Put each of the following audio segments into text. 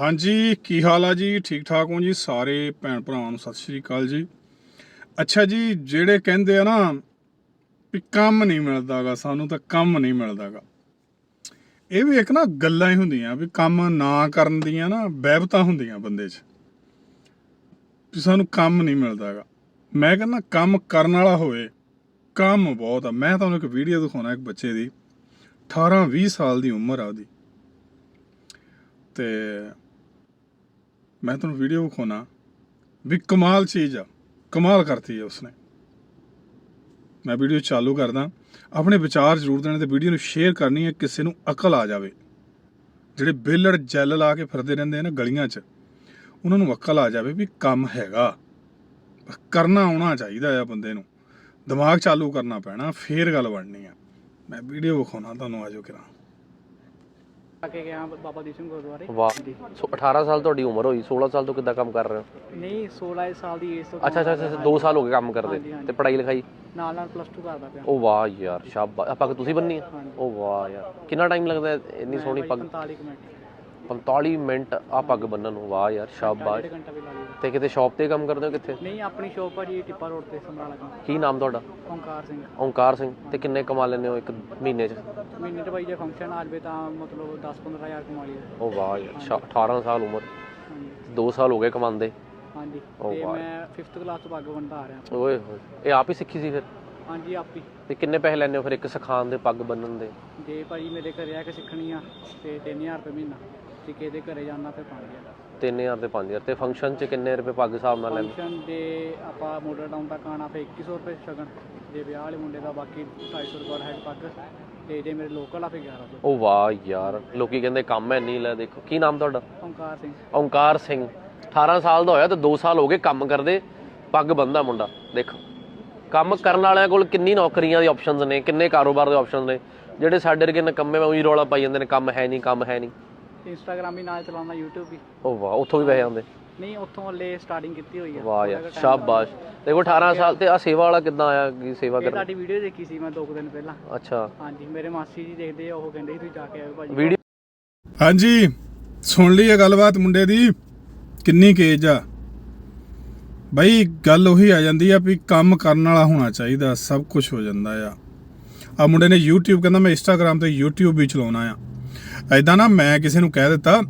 ਹਾਂਜੀ, ਕੀ ਹਾਲ ਆ ਜੀ? ਠੀਕ ਠਾਕ ਹੋ ਜੀ? ਸਾਰੇ ਭੈਣ ਭਰਾਵਾਂ ਨੂੰ ਸਤਿ ਸ਼੍ਰੀ ਅਕਾਲ ਜੀ। ਅੱਛਾ ਜੀ, ਜਿਹੜੇ ਕਹਿੰਦੇ ਆ ਨਾ ਵੀ ਕੰਮ ਨਹੀਂ ਮਿਲਦਾਗਾ, ਸਾਨੂੰ ਤਾਂ ਕੰਮ ਨਹੀਂ ਮਿਲਦਾਗਾ। ਇਹ ਵੀ ਇੱਕ ਨਾ ਗੱਲਾਂ ਹੀ ਹੁੰਦੀਆਂ ਵੀ ਕੰਮ ਨਾ ਕਰਨ ਦੀਆਂ ਨਾ ਬੈਬਤਾਂ ਹੁੰਦੀਆਂ ਬੰਦੇ 'ਚ ਵੀ ਸਾਨੂੰ ਕੰਮ ਨਹੀਂ ਮਿਲਦਾਗਾ। ਮੈਂ ਕਹਿੰਦਾ ਕੰਮ ਕਰਨ ਵਾਲਾ ਹੋਵੇ, ਕੰਮ ਬਹੁਤ ਆ। ਮੈਂ ਤੁਹਾਨੂੰ ਇੱਕ ਵੀਡੀਓ ਦਿਖਾਉਣਾ ਇੱਕ ਬੱਚੇ ਦੀ। 18 20 ਸਾਲ ਦੀ ਉਮਰ ਆ ਉਹਦੀ। ਤੇ ਮੈਂ ਤੁਹਾਨੂੰ ਵੀਡੀਓ ਵਿਖਾਉਣਾ। ਵੀ ਕਮਾਲ ਚੀਜ਼ ਆ। ਕਮਾਲ ਕਰਤੀ ਹੈ ਉਸਨੇ। ਮੈਂ ਵੀਡੀਓ ਚਾਲੂ ਕਰਦਾ। ਆਪਣੇ ਵਿਚਾਰ ਜ਼ਰੂਰ ਦੇਣੇ ਤੇ ਵੀਡੀਓ ਨੂੰ ਸ਼ੇਅਰ ਕਰਨੀ ਹੈ। ਕਿਸੇ ਨੂੰ ਅਕਲ ਆ ਜਾਵੇ। ਜਿਹੜੇ ਬੇਲੜ ਜੈਲ ਲਾ ਕੇ ਫਿਰਦੇ ਰਹਿੰਦੇ ਆ ਨਾ ਗਲੀਆਂ 'ਚ, ਉਹਨਾਂ ਨੂੰ ਅਕਲ ਆ ਜਾਵੇ ਵੀ ਕੰਮ ਹੈਗਾ। ਕਰਨਾ ਆਉਣਾ ਚਾਹੀਦਾ ਆ ਬੰਦੇ ਨੂੰ। ਦਿਮਾਗ ਚਾਲੂ ਕਰਨਾ ਪੈਣਾ। ਫੇਰ ਗੱਲ ਬਣਨੀ ਆ। ਮੈਂ ਵੀਡੀਓ ਵਿਖਾਉਣਾ ਤੁਹਾਨੂੰ ਆਜੋ ਕਿਰਾਂ। ਆ ਕੇ ਗਿਆ ਬਾਬਾ ਦੀਪ ਸਿੰਘ ਗੁਰਦੁਆਰੇ। ਵਾਹ। ਹਾਂਜੀ। ਸੋ 18 ਸਾਲ ਤੁਹਾਡੀ ਉਮਰ ਹੋਈ 16 ਸਾਲ ਤੋਂ ਕਿੱਦਾਂ ਕੰਮ ਕਰ ਰਹੇ ਹੋ? ਨਹੀਂ 16 ਸਾਲ ਦੀ ਏਜ ਤੋਂ ਅੱਛਾ ਅੱਛਾ ਅੱਛਾ 2 ਸਾਲ ਹੋ ਗਏ ਕੰਮ ਕਰਦੇ। ਹਾਂਜੀ, ਹਾਂਜੀ। ਤੇ ਪੜ੍ਹਾਈ ਲਿਖਾਈ? ਨਾਲ ਨਾਲ ਪਲੱਸ 2 ਕਰਦਾ ਪਿਆ। ਉਹ ਵਾਹ ਯਾਰ ਸ਼ਾਬਾਸ਼। ਆਪਾਂ ਤੁਸੀਂ ਬੰਨੀ ਆ? ਹਾਂਜੀ। ਉਹ ਵਾਹ ਯਾਰ। ਕਿੰਨਾ ਟਾਈਮ ਲੱਗਦਾ ਹੈ ਇੰਨੀ ਸੋਹਣੀ ਪੱਗ? 45 ਕੁ ਮਿੰਟ। 45 ਮਿੰਟ ਆ ਪੱਗ ਬੰਨਣ ਨੂੰ। ਵਾਹ ਯਾਰ ਸ਼ਾਬਾਸ਼ ਡੇਢ ਘੰਟਾ ਵੀ ਲੱਗ ਜਾਂਦਾ ਤੇ ਕਿਤੇ ਸ਼ਾਪ ਤੇ ਕੰਮ ਕਰਦੇ ਹੋ ਕਿੱਥੇ? ਨਹੀਂ ਆਪਣੀ ਸ਼ੋਪ ਆ ਜੀ ਟਿੱਪਾ ਰੋਡ ਤੇ ਸਮਰਾਲਾ ਤੋਂ ਕੀ ਨਾਮ ਤੁਹਾਡਾ? ਓਮਕਾਰ ਸਿੰਘ। ਓਂਕਾਰ ਸਿੰਘ। ਤੇ ਕਿੰਨੇ ਕਮਾ ਲੈਂਦੇ ਹੋ ਇੱਕ ਮਹੀਨੇ 'ਚ? ਮਹੀਨੇ ਤੇ ਬਾਈ ਜੇ ਫੰਕਸ਼ਨ ਆ ਜਾਵੇ ਤਾਂ ਮਤਲਬ 10 ਹਜ਼ਾਰ ਕਮਾ ਲਈਏ ਉਹ ਵਾਹ ਯਾਰ ਸ਼ਾ- 18 ਸਾਲ ਉਮਰ। ਹਾਂਜੀ। 2 ਸਾਲ ਹੋ ਗਏ ਕਮਾਉਂਦੇ। ਹਾਂਜੀ। ਤੇ। ਮੈਂ 5th ਕਲਾਸ ਤੋਂ ਪੱਗ ਬੰਨਦਾ ਆ ਰਿਹਾ। ਓਏ ਹੋਏ ਇਹ ਆਪ ਹੀ ਸਿੱਖੀ ਸੀ ਫਿਰ? ਹਾਂਜੀ ਆਪੀ ਤੇ ਕਿੰਨੇ ਪੈਸੇ ਲੈਂਦੇ ਹੋ ਫਿਰ ਇੱਕ ਸਿਖਾਉਣ ਦੇ ਪੱਗ ਬੰਨਣ ਦੇ? ਜੇ ਭਾਜੀ ਮੇਰੇ ਘਰੇ ਆ ਕੇ ਸਿੱਖਣੀ ਆ ਤੇ 3000 ਰੁਪਏ ਮਹੀਨਾ। ਤੇ ਕਿਸੇ ਦੇ ਘਰੇ ਜਾਣਾ ਤੇ 5000 3000 ਤੇ 5000 ਤੇ ਫੰਕਸ਼ਨ 'ਚ ਕਿੰਨੇ ਰੁਪਏ ਪੱਗ ਹਿਸਾਬ ਨਾਲ ਲੈਂਦੇ? ਫੰਕਸ਼ਨ ਦੇ ਆਪਾਂ ਮੋਡਲ ਟਾਊਨ ਤੱਕ ਆਣਾ ਫਿਰ 2100 ਰੁਪਏ ਸ਼ਗਨ। ਜੇ ਵਿਆਹ ਵਾਲੇ ਮੁੰਡੇ ਦਾ ਬਾਕੀ 250 ਰੁਪਏ ਹੈਡ ਪੱਗ ਤੇ ਜੇ ਮੇਰੇ ਲੋਕਲ ਆ ਫਿਰ 1100 ਉਹ ਵਾਹ ਯਾਰ ਲੋਕੀ ਕਹਿੰਦੇ ਕੰਮ ਹੈ ਨਹੀਂ ਲੈ ਦੇਖੋ। ਕੀ ਨਾਮ ਤੁਹਾਡਾ? ਓਮਕਾਰ ਸਿੰਘ। ਓਂਕਾਰ ਸਿੰਘ। 18 ਸਾਲ ਦਾ ਹੋਇਆ ਤੇ 2 ਸਾਲ ਹੋ ਗਏ ਕੰਮ ਕਰਦੇ। ਪੱਗ ਬੰਦਾ ਮੁੰਡਾ ਦੇਖੋ। ਕੰਮ ਕਰਨ ਵਾਲਿਆਂ ਕੋਲ ਕਿੰਨੀ ਨੌਕਰੀਆਂ ਦੀ ਆਪਸ਼ਨਸ ਨੇ ਕਿੰਨੇ ਕਾਰੋਬਾਰ ਦੇ ਆਪਸ਼ਨਸ ਨੇ। ਜਿਹੜੇ ਸਾਡੇ ਵਰਗੇ ਨਕੰਮੇ ਉਹੀ ਰੌਲਾ ਪਾਈ ਜਾਂਦੇ ਨੇ ਕੰਮ ਹੈ ਨਹੀਂ ਕੰਮ ਹੈ ਨਹੀਂ। ਇੰਸਟਾਗ੍ਰਾਮ ਵੀ ਨਾਲ ਚਲਾਉਣਾ YouTube ਵੀ। ਉਹ ਵਾਹ ਉੱਥੋਂ ਵੀ ਪੈਸੇ ਆਉਂਦੇ? ਨਹੀਂ ਉੱਥੋਂ ਹਲੇ ਸਟਾਰਟਿੰਗ ਕੀਤੀ ਹੋਈ ਆ। ਵਾਹ ਯਾਰ ਸ਼ਾਬਾਸ਼। ਦੇਖੋ 18 ਸਾਲ ਤੇ ਆ ਸੇਵਾ ਵਾਲਾ ਕਿੱਦਾਂ ਆਇਆ ਕੀ ਸੇਵਾ ਇਹ ਕਰ ਤੁਹਾਡੀ ਵੀਡੀਓ ਦੇਖੀ ਸੀ ਮੈਂ ਦੋ ਕੁ ਦਿਨ ਪਹਿਲਾਂ। ਅੱਛਾ। ਹਾਂਜੀ ਮੇਰੇ ਮਾਸੀ ਜੀ ਦੇਖਦੇ ਆ ਉਹ ਕਹਿੰਦੇ ਸੀ ਤੁਸੀਂ ਜਾ ਕੇ ਆਇਓ ਭਾਜੀ। ਵੀਡੀਓ ਹਾਂਜੀ ਸੁਣ ਲਈ ਇਹ ਗੱਲਬਾਤ ਮੁੰਡੇ ਦੀ। ਕਿੰਨੀ ਕੇਜ ਆ। ਬਈ ਗੱਲ ਉਹੀ ਆ ਜਾਂਦੀ ਆ ਵੀ ਕੰਮ ਕਰਨ ਵਾਲਾ ਹੋਣਾ ਚਾਹੀਦਾ ਸਭ ਕੁਝ ਹੋ ਜਾਂਦਾ ਆ। ਆ ਮੁੰਡੇ ਨੇ YouTube ਕਹਿੰਦਾ ਮੈਂ Instagram ਤੇ YouTube ਵੀ ਚਲਾਉਣਾ ਆ। ਐਦਾਂ ਨਾ ਮੈਂ ਕਿਸੇ ਨੂੰ ਕਹਿ ਦਿੱਤਾ,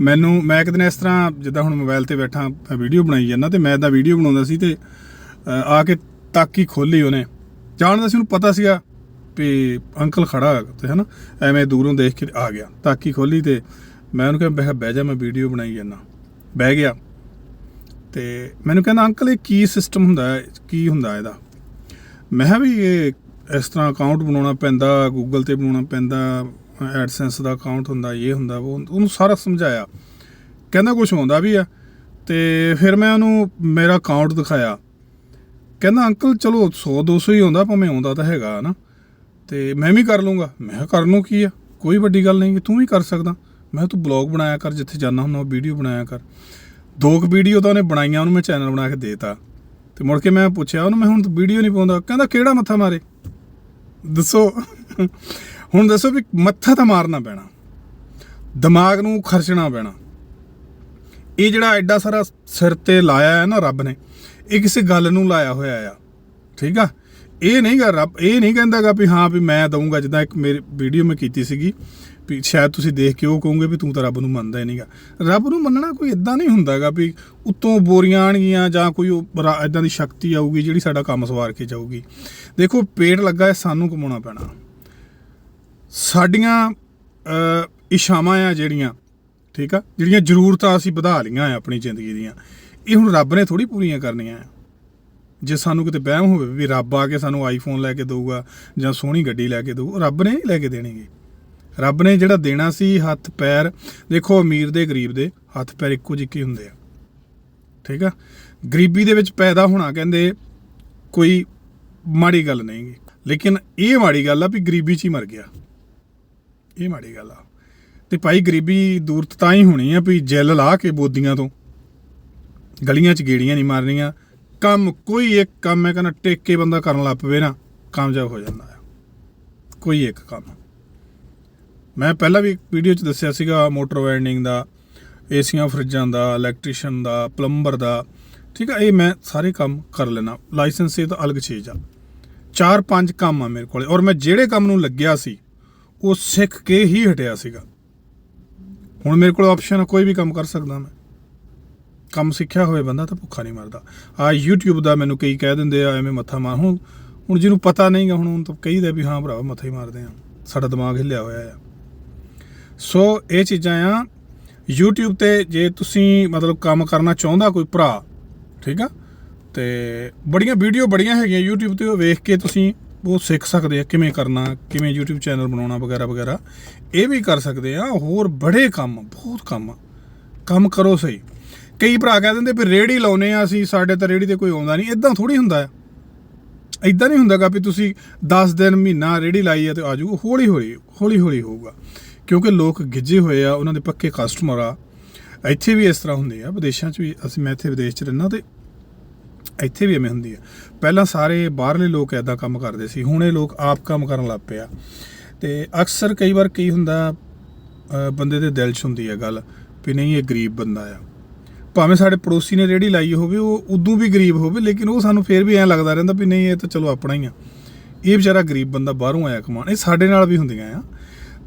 ਮੈਨੂੰ, ਮੈਂ ਇੱਕ ਦਿਨ ਇਸ ਤਰ੍ਹਾਂ ਜਿੱਦਾਂ ਹੁਣ ਮੋਬਾਈਲ ਤੇ ਬੈਠਾ ਵੀਡੀਓ ਬਣਾਈ ਜਾਂਦਾ ਤੇ ਮੈਂ ਇਦਾਂ ਵੀਡੀਓ ਬਣਾਉਂਦਾ ਸੀ ਤੇ ਆ ਕੇ ਤਾਕੀ ਖੋਲੀ ਉਹਨੇ। ਜਾਣਦਾ ਸੀ ਉਹਨੂੰ ਪਤਾ ਸੀਗਾ ਵੀ ਅੰਕਲ ਖੜਾ ਤੇ ਹਨਾ? ਐਵੇਂ ਦੂਰੋਂ ਦੇਖ ਕੇ ਆ ਗਿਆ, ਤਾਕੀ ਖੋਲੀ ਤੇ ਮੈਂ ਉਹਨੂੰ ਕਿਹਾ, ਮੈਂ ਕਿਹਾ, ਬਹਿ ਜਾ, ਮੈਂ ਵੀਡੀਓ ਬਣਾਈ ਜਾਂਦਾ। ਬਹਿ ਗਿਆ। ਤੇ ਮੈਨੂੰ ਕਹਿੰਦਾ, ਅੰਕਲ, ਇਹ ਕੀ ਸਿਸਟਮ ਹੁੰਦਾ ਹੈ? ਕੀ ਹੁੰਦਾ ਇਹਦਾ? ਮੈਂ ਕਿਹਾ ਵੀ ਇਹ ਇਸ ਤਰ੍ਹਾਂ ਅਕਾਊਂਟ ਬਣਾਉਣਾ ਪੈਂਦਾ ਗੂਗਲ ਤੇ ਬਣਾਉਣਾ ਪੈਂਦਾ ਐਡਸੈਂਸ ਦਾ ਅਕਾਊਂਟ ਹੁੰਦਾ, ਇਹ ਹੁੰਦਾ, ਉਹ ਉਹਨੂੰ ਸਾਰਾ ਸਮਝਾਇਆ। ਕਹਿੰਦਾ ਕੁਝ ਹੁੰਦਾ ਵੀ ਆ, ਤੇ ਫਿਰ ਮੈਂ ਉਹਨੂੰ ਮੇਰਾ ਅਕਾਊਂਟ ਦਿਖਾਇਆ। ਕਹਿੰਦਾ, ਅੰਕਲ, ਚਲੋ 100 200 ਹੀ ਆਉਂਦਾ, ਭਾਵੇਂ ਆਉਂਦਾ ਤਾਂ ਹੈਗਾ ਨਾ ਤੇ ਮੈਂ ਵੀ ਕਰ ਲੂੰਗਾ। ਮੈਂ ਕਰ ਕਰਨ ਕੀ ਆ? ਕੋਈ ਵੱਡੀ ਗੱਲ ਨਹੀਂ, ਤੂੰ ਵੀ ਕਰ ਸਕਦਾ। ਮੈਂ ਤੂੰ ਬਲੌਗ ਬਣਾਇਆ ਕਰ, ਜਿੱਥੇ ਜਾਣਾ ਹੁੰਦਾ, ਉਹ ਵੀਡੀਓ ਬਣਾਇਆ ਕਰ। ਦੋ ਕੁ ਵੀਡੀਓ ਤਾਂ ਉਹਨੇ ਬਣਾਈਆਂ, ਉਹਨੂੰ ਮੈਂ ਚੈਨਲ ਬਣਾ ਕੇ ਦੇਤਾ। ਤੇ ਮੁੜ ਕੇ ਮੈਂ ਪੁੱਛਿਆ, ਉਹਨੂੰ ਮੈਂ ਹੁਣ ਵੀਡੀਓ ਨਹੀਂ ਪਾਉਂਦਾ? ਕਹਿੰਦਾ, ਕਿਹੜਾ ਮੱਥਾ ਮਾਰੇ? ਦੱਸੋ। ਹੁਣ ਦੱਸੋ ਵੀ ਮੱਥਾ ਤਾਂ ਮਾਰਨਾ ਪੈਣਾ। ਦਿਮਾਗ ਨੂੰ ਖਰਚਣਾ ਪੈਣਾ। ਇਹ ਜਿਹੜਾ ਐਡਾ ਸਾਰਾ ਸਿਰ ਤੇ ਲਾਇਆ ਹੈ ਨਾ ਰੱਬ ਨੇ, ਇਹ ਕਿਸੇ ਗੱਲ ਨੂੰ ਲਾਇਆ ਹੋਇਆ ਆ। ਠੀਕ ਆ? ਇਹ ਨਹੀਂ ਗਾ ਰੱਬ, ਇਹ ਨਹੀਂ ਕਹਿੰਦਾਗਾ ਵੀ ਹਾਂ ਵੀ ਮੈਂ ਦਊਂਗਾ, ਜਿੱਦਾਂ ਇੱਕ ਮੇਰੀ ਵੀਡੀਓ ਮੈਂ ਕੀਤੀ ਸੀਗੀ ਵੀ ਸ਼ਾਇਦ ਤੁਸੀਂ ਦੇਖ ਕੇ ਉਹ ਕਹੋਗੇ ਵੀ ਤੂੰ ਤਾਂ ਰੱਬ ਨੂੰ ਮੰਨਦਾ ਹੀ ਨਹੀਂਗਾ। ਰੱਬ ਨੂੰ ਮੰਨਣਾ ਕੋਈ ਇਦਾਂ ਨਹੀਂ ਹੁੰਦਾਗਾ ਵੀ ਉੱਤੋਂ ਬੋਰੀਆਂ ਆਣਗੀਆਂ ਜਾਂ ਕੋਈ ਇਦਾਂ ਦੀ ਸ਼ਕਤੀ ਆਊਗੀ ਜਿਹੜੀ ਸਾਡਾ ਕੰਮ ਸਵਾਰ ਕੇ ਜਾਊਗੀ। ਦੇਖੋ, ਪੇਟ ਲੱਗਾ ਹੈ, ਸਾਨੂੰ ਕਮਾਉਣਾ ਪੈਣਾ। ਸਾਡੀਆਂ ਅ, ਆ ਜਿਹੜੀਆਂ ਠੀਕ ਆ? ਜਿਹੜੀਆਂ ਜ਼ਰੂਰਤਾਂ ਅਸੀਂ ਵਧਾ ਲਈਆਂ ਆ ਆਪਣੀ ਜ਼ਿੰਦਗੀ ਦੀਆਂ। ਇਹ ਹੁਣ ਰੱਬ ਨੇ ਥੋੜੀ ਪੂਰੀਆਂ ਕਰਨੀਆਂ ਆ। ਜੇ ਸਾਨੂੰ ਕਿਤੇ ਵਹਿਮ ਹੋਵੇ ਵੀ ਰੱਬ ਆ ਕੇ ਸਾਨੂੰ ਆਈਫੋਨ ਲੈ ਕੇ ਦੇਊਗਾ ਜਾਂ ਸੋਹਣੀ ਗੱਡੀ ਲੈ ਕੇ ਦਊ ਰੱਬ ਨੇ ਹੀ ਲੈ ਕੇ ਦੇਣਗੇ। ਰੱਬ ਨੇ ਜਿਹੜਾ ਦੇਣਾ ਸੀ ਹੱਥ ਪੈਰ ਦੇਖੋ ਅਮੀਰ ਦੇ ਗਰੀਬ ਦੇ ਹੱਥ ਪੈਰ ਇੱਕੋ ਜਿਹੇ ਹੀ ਹੁੰਦੇ ਆ? ਠੀਕ ਆ? ਗਰੀਬੀ ਦੇ ਵਿੱਚ ਪੈਦਾ ਹੋਣਾ ਕਹਿੰਦੇ ਕੋਈ ਮਾੜੀ ਗੱਲ ਨਹੀਂ ਗੀ। ਲੇਕਿਨ ਇਹ ਮਾੜੀ ਗੱਲ ਆ ਵੀ ਗਰੀਬੀ 'ਚ ਹੀ ਮਰ ਗਿਆ। ਇਹ ਮਾੜੀ ਗੱਲ ਆ। ਤੇ ਭਾਈ ਗਰੀਬੀ ਦੂਰ ਤਾਂ ਹੀ ਹੋਣੀ ਆ ਵੀ ਜੈਲ ਲਾ ਕੇ ਬੋਦੀਆਂ ਤੋਂ। ਗਲੀਆਂ 'ਚ ਗੇੜੀਆਂ ਨਹੀਂ ਮਾਰਨੀਆਂ। ਕੰਮ ਕੋਈ ਇੱਕ ਕੰਮ ਮੈਂ ਕਹਿੰਦਾ ਟੇਕ ਕੇ ਬੰਦਾ ਕਰਨ ਲੱਗ ਪਵੇ ਨਾ, ਕਾਮਯਾਬ ਹੋ ਜਾਂਦਾ ਆ। ਕੋਈ ਇੱਕ ਕੰਮ। ਮੈਂ ਪਹਿਲਾਂ ਵੀ ਵੀਡੀਓ 'ਚ ਦੱਸਿਆ ਸੀਗਾ, ਮੋਟਰ ਵੈਂਡਿੰਗ ਦਾ, ਏਸੀਆਂ, ਫਰਿੱਜਾਂ ਦਾ, ਇਲੈਕਟ੍ਰੀਸ਼ੀਅਨ ਦਾ, ਪਲੰਬਰ ਦਾ। ਠੀਕ ਆ, ਇਹ ਮੈਂ ਸਾਰੇ ਕੰਮ ਕਰ ਲੈਣਾ ਲਾਇਸੈਂਸ ਇਹ ਤਾਂ ਅਲੱਗ ਚੀਜ਼ ਆ। ਚਾਰ ਪੰਜ ਕੰਮ ਆ ਮੇਰੇ ਕੋਲੇ। ਔਰ ਮੈਂ ਜਿਹੜੇ ਕੰਮ ਨੂੰ ਲੱਗਿਆ ਸੀ ਉਹ ਸਿੱਖ ਕੇ ਹੀ ਹਟਿਆ ਸੀਗਾ। ਹੁਣ ਮੇਰੇ ਕੋਲ ਆਪਸ਼ਨ ਆ, ਕੋਈ ਵੀ ਕੰਮ ਕਰ ਸਕਦਾ ਮੈਂ। ਕੰਮ ਸਿੱਖਿਆ ਹੋਵੇ ਬੰਦਾ ਤਾਂ ਭੁੱਖਾ ਨਹੀਂ ਮਰਦਾ। ਆ YouTube ਦਾ ਮੈਨੂੰ ਕਈ ਕਹਿ ਦਿੰਦੇ ਆ, ਐਵੇਂ ਮੱਥਾ ਮਾਰ। ਹੁਣ ਹੁਣ ਜਿਹਨੂੰ ਪਤਾ ਨਹੀਂਗਾ ਹੁਣ ਉਹਨੂੰ ਤਾਂ ਕਹੀਦਾ ਵੀ ਹਾਂ ਭਰਾਵਾ ਮੱਥਾ ਹੀ ਮਾਰਦੇ ਆ। ਸਾਡਾ ਦਿਮਾਗ ਹਿੱਲਿਆ ਹੋਇਆ ਆ। ਸੋ ਇਹ ਚੀਜ਼ਾਂ ਆ, YouTube ਤੇ ਜੇ ਤੁਸੀਂ ਮਤਲਬ ਕੰਮ ਕਰਨਾ ਚਾਹੁੰਦਾ ਕੋਈ ਭਰਾ, ਠੀਕ ਆ? ਤੇ ਬੜੀਆਂ ਵੀਡੀਓ ਬੜੀਆਂ ਹੈਗੀਆਂ YouTube ਤੇ, ਉਹ ਵੇਖ ਕੇ ਤੁਸੀਂ ਉਹ ਸਿੱਖ ਸਕਦੇ ਆ, ਕਿਵੇਂ ਕਰਨਾ, ਕਿਵੇਂ YouTube ਚੈਨਲ ਬਣਾਉਣਾ ਵਗੈਰਾ ਵਗੈਰਾ। ਇਹ ਵੀ ਕਰ ਸਕਦੇ ਆ, ਹੋਰ ਬੜੇ ਕੰਮ, ਬਹੁਤ ਕੰਮ। ਕੰਮ ਕਰੋ ਸਹੀ। ਕਈ ਭਰਾ ਕਹਿ ਦਿੰਦੇ ਵੀ ਰੇੜੀ ਲਾਉਨੇ ਆ ਅਸੀਂ, ਸਾਡੇ ਤਾਂ ਰੇੜੀ ਤੇ ਕੋਈ ਆਉਂਦਾ ਨਹੀਂ। ਇਦਾਂ ਥੋੜੀ ਹੁੰਦਾ ਆ। ਇਦਾਂ ਨਹੀਂ ਹੁੰਦਾਗਾ ਵੀ ਤੁਸੀਂ 10 ਦਿਨ, ਮਹੀਨਾ ਰੇੜੀ ਲਾਈ ਹੈ ਤੇ ਆਜੂ। ਹੌਲੀ ਹੌਲੀ ਹੌਲੀ ਹੌਲੀ ਹੋਊਗਾ। ਕਿਉਂਕਿ ਲੋਕ ਗਿੱਜੇ ਹੋਏ ਆ, ਉਹਨਾਂ ਦੇ ਪੱਕੇ ਕਸਟਮਰ ਆ। ਇੱਥੇ ਵੀ ਇਸ ਤਰ੍ਹਾਂ ਹੁੰਦੇ ਆ। ਵਿਦੇਸ਼ਾਂ 'ਚ ਵੀ ਅਸੀਂ, ਮੈਂ ਇੱਥੇ ਵਿਦੇਸ਼ 'ਚ ਰਹਿਣਾ ਤੇ ਇੱਥੇ ਵੀ ਐਵੇਂ ਹੁੰਦੀ ਆ ਪਹਿਲਾਂ ਸਾਰੇ ਬਾਹਰਲੇ ਲੋਕ ਐਦਾਂ ਕੰਮ ਕਰਦੇ ਸੀ, ਹੁਣ ਇਹ ਲੋਕ ਆਪ ਕੰਮ ਕਰਨ ਲੱਗ ਪਏ ਆ। ਤੇ ਅਕਸਰ ਕਈ ਵਾਰ ਕੀ ਹੁੰਦਾ ਬੰਦੇ ਦੇ ਦਿਲ 'ਚ ਹੁੰਦੀ ਹੈ ਗੱਲ ਵੀ ਨਹੀਂ, ਇਹ ਗਰੀਬ ਬੰਦਾ ਆ। ਭਾਵੇਂ ਸਾਡੇ ਪੜੋਸੀ ਨੇ ਰੇੜੀ ਲਾਈ ਹੋਵੇ, ਉਹ ਉਦੋਂ ਵੀ ਗਰੀਬ ਹੋਵੇ, ਲੇਕਿਨ ਉਹ ਸਾਨੂੰ ਫੇਰ ਵੀ ਐਂ ਲੱਗਦਾ ਰਹਿੰਦਾ ਵੀ ਨਹੀਂ, ਇਹ ਤਾਂ ਚਲੋ ਆਪਣਾ ਹੀ ਆ। ਇਹ ਵਿਚਾਰਾ ਗਰੀਬ ਬੰਦਾ ਬਾਹਰੋਂ ਆਇਆ ਕਮਾਉਣ, ਇਹ ਸਾਡੇ ਨਾਲ ਵੀ ਹੁੰਦੀਆਂ ਆ।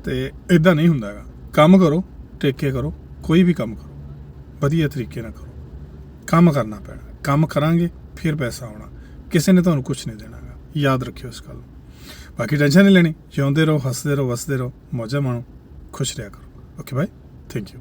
ਤੇ ਇਦਾਂ ਨਹੀਂ ਹੁੰਦਾਗਾ ਕੰਮ ਕਰੋ, ਟੇਕੇ ਕਰੋ, ਕੋਈ ਵੀ ਕੰਮ ਕਰੋ। ਵਧੀਆ ਤਰੀਕੇ ਨਾਲ ਕਰੋ। ਕੰਮ ਕਰਨਾ ਪੈਣਾ। ਕੰਮ ਕਰਾਂਗੇ, ਫਿਰ ਪੈਸਾ ਆਉਣਾ। ਕਿਸੇ ਨੇ ਤੁਹਾਨੂੰ ਕੁਝ ਨਹੀਂ ਦੇਣਾਗਾ। ਯਾਦ ਰੱਖਿਓ ਇਸ ਗੱਲ ਨੂੰ। ਬਾਕੀ ਟੈਨਸ਼ਨ ਨਹੀਂ ਲੈਣੀ। ਜਿਉਂਦੇ ਰਹੋ, ਹੱਸਦੇ ਰਹੋ, ਵਸਦੇ ਰਹੋ। ਮੌਜਾਂ ਮਾਣੋ। ਖੁਸ਼ ਰਿਹਾ ਕਰੋ। Okay by thank you